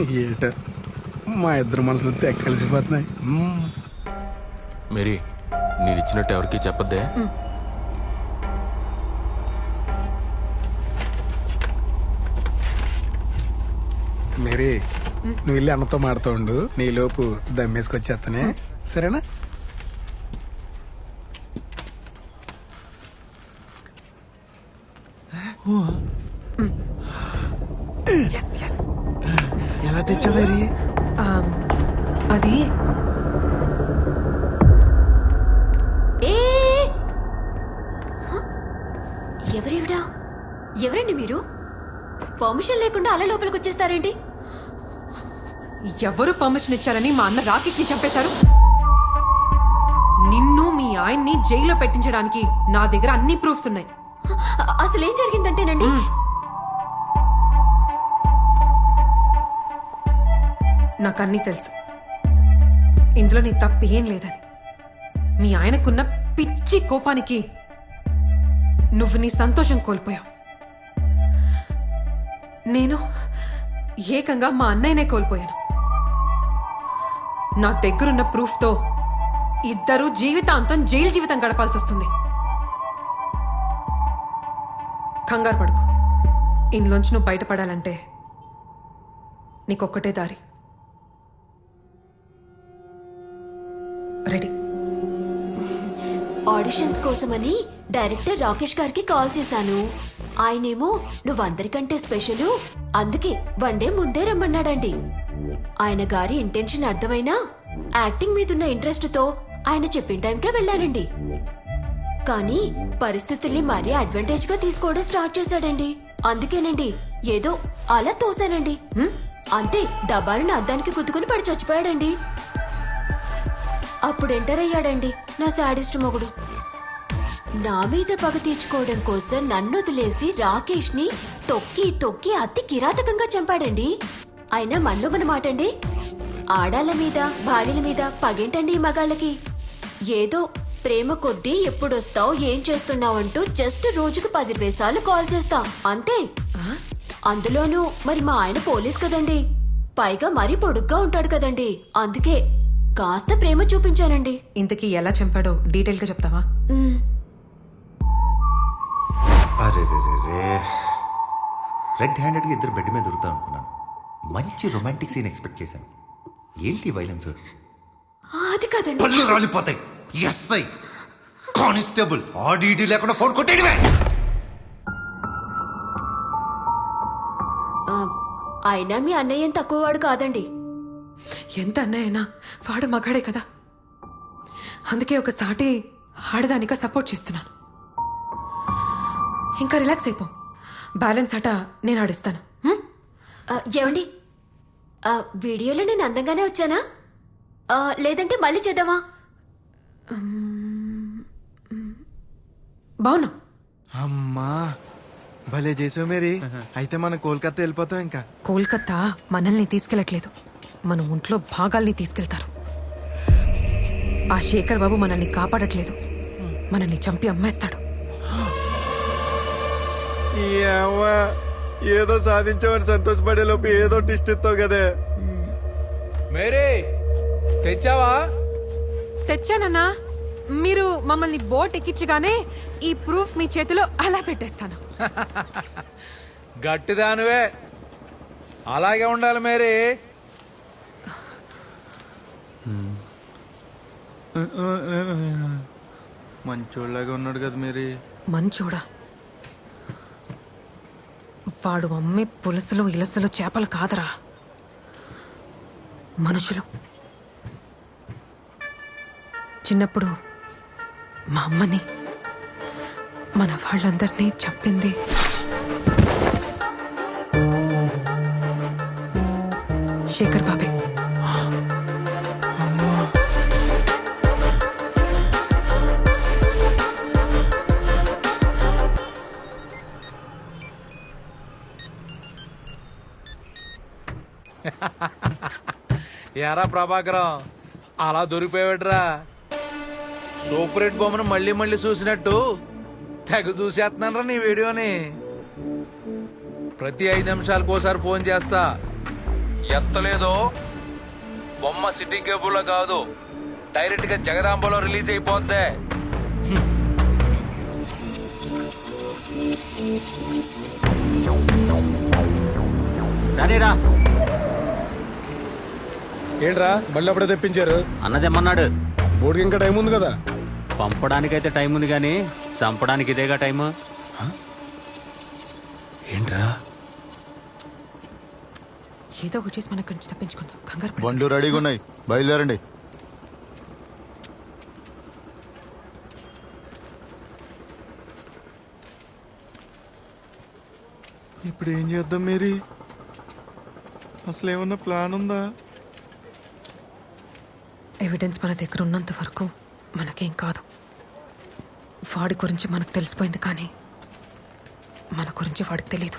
ఏట? మా ఇద్దరు మనసులు తెగ కలిసిపోతున్నాయి. మేరీ నేను ఇచ్చినట్టు ఎవరికి చెప్పద్దే? మేరీ నువ్వు వెళ్ళి అన్నతో మాడుతూ ఉండు. నీలోపు దమ్మేసుకొచ్చేస్తానే సరేనా? ఎలా ఎవరండి మీరు? పర్మిషన్ లేకుండా అలా లోపలికి వచ్చేస్తారేంటి? ఎవరు పర్మిషన్ ఇచ్చారని మా అన్న రాకేష్ని చంపేశారు? నిన్ను మీ ఆయన్ని జైల్లో పెట్టించడానికి నా దగ్గర అన్ని ప్రూఫ్స్ ఉన్నాయి. అ- అసలు ఏం జరిగిందంటేనండి? నాకు అన్నీ తెలుసు. ఇందులో నీ తప్పు ఏం లేదని. మీ ఆయనకున్న పిచ్చి కోపానికి నువ్వు నీ సంతోషం కోల్పోయావు. నేను ఏకంగా మా అన్నయ్యనే కోల్పోయాను. నా దగ్గరున్న ప్రూఫ్తో ఇద్దరు జీవితాంతం జైలు జీవితం గడపాల్సి వస్తుంది కంగారు పడుకో. ఇందులోంచి నువ్వు బయటపడాలంటే నీకొక్కటే దారి. రెడీ. ఆడిషన్స్ కోసమని డైరెక్టర్ రాకేష్ గారికి కాల్ చేశాను. ఆయనేమో నువ్వు అందరికంటే స్పెషల్. అందుకే వన్ డే ముందే రమ్మన్నాడండి. ఆయన గారి ఇంటెన్షన్ అర్థమైనా యాక్టింగ్ మీదున్న ఇంట్రెస్ట్తో ఆయన చెప్పిన టైంకే వెళ్ళానండి కానీ పరిస్థితుల్ని మరీ అడ్వాంటేజ్గా తీసుకోవడం స్టార్ట్ చేశాడండి. అందుకేనండి ఏదో అలా తోసానండి అంతే డబ్బాలను అద్దానికి గుద్దుకుని పడి చచ్చిపోయాడండి. అప్పుడు ఎంటర్ అయ్యాడండి నా శాడిస్ట్ మొగుడు. నా మీద పగ తీర్చుకోవడం కోసం నన్ను వదిలేసి రాకేష్ని తొక్కి తొక్కి అతి కిరాతకంగా చంపాడండి. అయినా మనలో మన మాటండి. ఆడాళ్ళ మీద భార్యల మీద పగేంటండి ఈ మగాళ్ళకి? ఏదో ప్రేమ కొద్దీ ఎప్పుడొస్తావు ఏం చేస్తున్నావు అంటూ జస్ట్ రోజుకు పది వేసాలు కాల్ చేస్తా. అంతే. అందులోనూ మరి మా ఆయన పోలీస్ కదండి. పైగా మరీ పొడుగ్గా ఉంటాడు కదండి. అందుకే కాస్త ప్రేమ చూపించానండి. ఇంతకీ ఎలా చంపాడో డీటెయిల్గా చెప్తావా అరే రే రెడ్ హ్యాండెడ్గా ఇద్దరు బెడ్ మీద దొరుకుతాం అనుకున్నాను. మంచి రొమాంటిక్ సీన్ ఎక్స్పెక్ట్ చేశాను. ఏంటి వైలెన్స్ అది కదండి. పళ్ళు రాలిపోతాయి. ఎస్ఐ కానిస్టేబుల్ ఆడిటీ లేకుండా ఫోన్ కొట్టేయడమే. ఆ, అయినా మీ అన్నయ్య ఏం తక్కువవాడు కాదండి. ఎంత అన్నయ్యనా వాడు మగాడే కదా. అందుకే ఒక సాటి ఆడదానిగా సపోర్ట్ చేస్తున్నాను. ఇంకా రిలాక్స్ అయిపో. బ్యాలెన్స్ ఆట నేను ఆడిస్తాను. ఏమండి? ఆ, వీడియోలో నేను అందంగానే వచ్చానా? ఆ, లేదంటే మళ్ళీ చేద్దామా? బావునా అమ్మా భలే చేసావు మేరీ. అయితే మనం కోల్కతా వెళ్ళిపోతాం ఇంకా. కోల్కతా మనల్ని తీసుకెళ్ళట్లేదు. మన ఒంట్లో భాగాల్ని తీసుకెళ్తారు. ఆ శేఖర్ బాబు మనల్ని కాపాడట్లేదు. మనల్ని చంపి అమ్మేస్తాడు. ఏదో సాధించామని సంతోషపడే లోపు ఏదో టిస్ట్ ఇస్తావు కదే. మేరీ తెచ్చావా? తెచ్చానన్నా. మీరు మమ్మల్ని బోట్ ఎక్కించగానే ఈ ప్రూఫ్ మీ చేతిలో అలా పెట్టేస్తాను. గట్టిదానివే. అలాగే ఉండాలి మేరీ. మంచోళ్ళగా ఉన్నాడు కదా మేరీ. మంచోడా? వాడు అమ్మే పులసలు ఇలసలు చేపలు కాదరా. మనుషులు. చిన్నప్పుడు మా అమ్మని మన వాళ్ళందరినీ చంపింది. శేఖర్ బాబే. ఎరా ప్రభాకరం? అలా దొరికిపోయాడురా సూపర్ హిట్ బొమ్మను మళ్ళీ మళ్ళీ చూసినట్టు తెగ చూసేస్తున్నానరా నీ వీడియోని. ప్రతి ఐదు నిమిషాలకు ఒకసారి ఫోన్ చేస్తా. ఎత్తలేదో? బొమ్మ సిటీ కేబుల్లో కాదు. డైరెక్ట్గా జగదాంబలో రిలీజ్ అయిపోద్ది. రానేరా. ఏంట్రా? మళ్ళీ అప్పుడే తెప్పించారు. అన్నదెమ్మన్నాడు బోర్డుకి ఇంకా టైం ఉంది కదా? పంపడానికైతే టైం ఉంది కానీ చంపడానికి ఇదేగా టైము? ఏంట్రా? ఏదో ఒకటి చేసి మనకు నుంచి తప్పించుకుందాం. కంగారు పడకు. బండ్లు రెడీగా ఉన్నాయి. బయలుదేరండి. ఇప్పుడు ఏం చేద్దాం మేరీ? అసలు ఏమన్నా ప్లాన్ ఉందా? ఎవిడెన్స్ మన దగ్గర ఉన్నంత వరకు మనకేం కాదు. వాడి గురించి మనకు తెలిసిపోయింది కానీ మన గురించి వాడికి తెలీదు.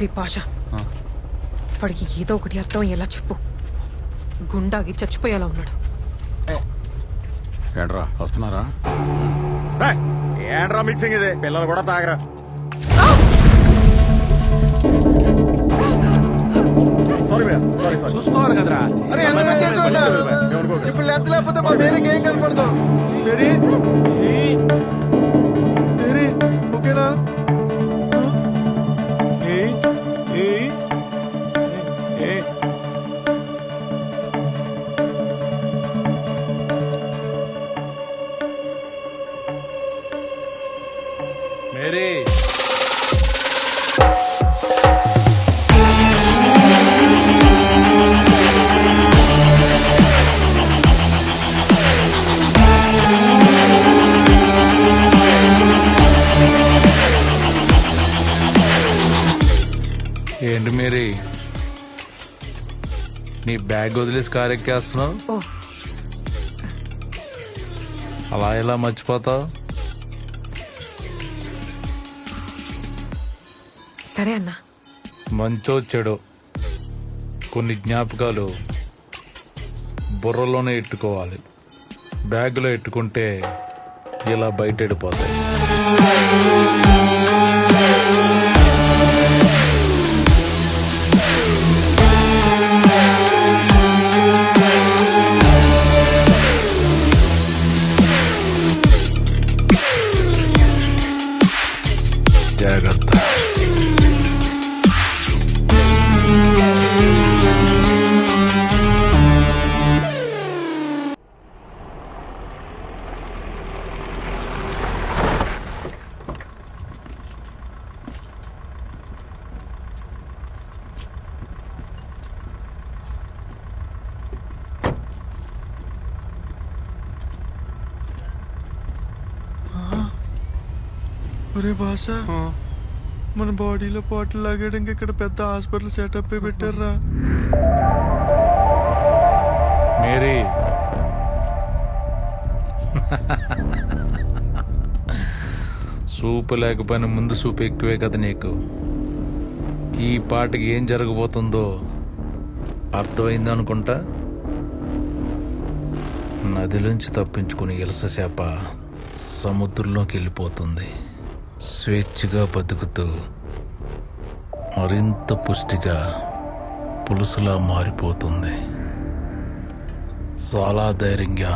రే పాషా. వాడికి ఏదో ఒకటి అర్థం ఎలా చెప్పు. గుండాగి చచ్చిపోయేలా ఉన్నాడు. ఏంట్రా వస్తున్నారా? ఏంట్రా మిక్సింగ్ ఇది? పిల్లలు కూడా తాగరా. సారీ సారీ సారీ చూసుకోవాలి కదరా. అరే ఎంత ఇప్పుడు లెంచ లేకపోతే మా మేరీకి ఏం కనపడదు. మేరీ మేరీ నీ బ్యాగ్ వదిలేసి కారు ఎక్కేస్తున్నావు? ఓ అలా ఎలా మర్చిపోతావు? సరే అన్నా. మంచో చెడో కొన్ని జ్ఞాపకాలు బుర్రలోనే ఎట్టుకోవాలి. బ్యాగులో ఎట్టుకుంటే ఇలా బయట వెళ్ళిపోతాయి ఒరే భాష. మన బాడీలో పాటలు లాగడానికి ఇక్కడ పెద్ద హాస్పిటల్ సెటప్ పెట్టారా మేరీ. సూపు లేకపోయినా ముందు సూపు ఎక్కువే కదా నీకు. ఈ పాటకి ఏం జరగబోతుందో అర్థమైంది అనుకుంటా? నదిలోంచి తప్పించుకుని ఇలస చేప సముద్రంలోకి వెళ్ళిపోతుంది. స్వేచ్ఛగా బతుకుతూ మరింత పుష్టిగా పులుసులా మారిపోతుంది. చాలా ధైర్యంగా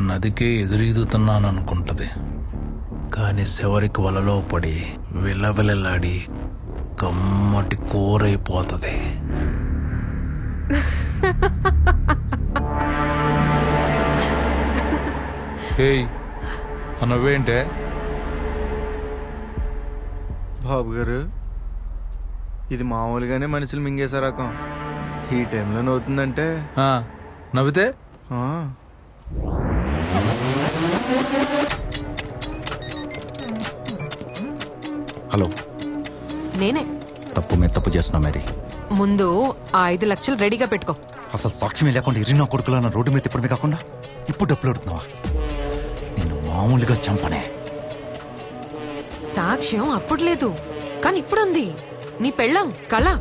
నదికే ఎదురీదుతున్నాననుకుంటుంది కానీ చివరికి వలలో పడి విలవిలలాడి కమ్మటి కూరైపోతుంది. హే అనవేంటే బాబు గారు. ఇది మామూలుగానే మనుషులు మింగేసే రకం. ఈ టైంలో నవ్వుతుందంటే? ఆ, నవ్వితే? ఆ, హలో. నేనే. తప్పు మీద తప్పు చేస్తున్నావు మేరీ. ముందు ఆ ఐదు లక్షలు రెడీగా పెట్టుకో. అసలు సాక్ష్యం లేకుండా ఇరినా కొడుకులా నా రోడ్డు మీద తిప్పడమే కాకుండా ఇప్పుడు డబ్బులు అడుగుతున్నావా? నిన్ను మామూలుగా చంపనే. సాక్ష్యం అప్పుడు లేదు. కానీ ఇప్పుడు ఉంది నీ పెళ్ళం కళ.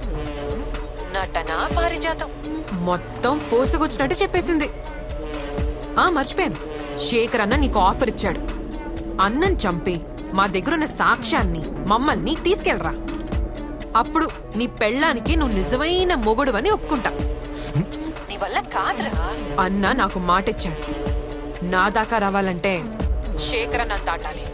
నటన పారిజాతం. మొత్తం పోసుకొచ్చినట్టు చెప్పేసింది. ఆ మర్చిపోయాను. శేఖర్ అన్న నీకు ఆఫర్ ఇచ్చాడు. అన్నం చంపి మా దగ్గరున్న సాక్ష్యాన్ని మమ్మల్ని తీసుకెళ్ళరా. అప్పుడు నీ పెళ్ళానికి నువ్వు నిజమైన మొగుడు అని ఒప్పుకుంటా. నీ వల్ల కాదురా. అన్న నాకు మాటిచ్చాడు. నా దాకా రావాలంటే శేఖర నన్ను దాటాలి.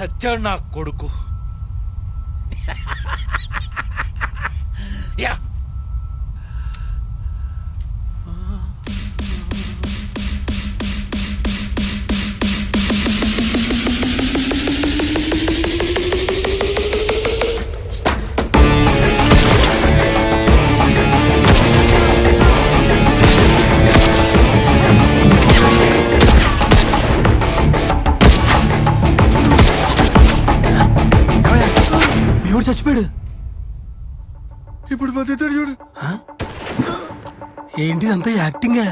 చచ్చాడు నా కొడుకు. యా. ఇప్పుడు బతుకుతాడు చూడు. ఏంటి అంతా యాక్టింగా?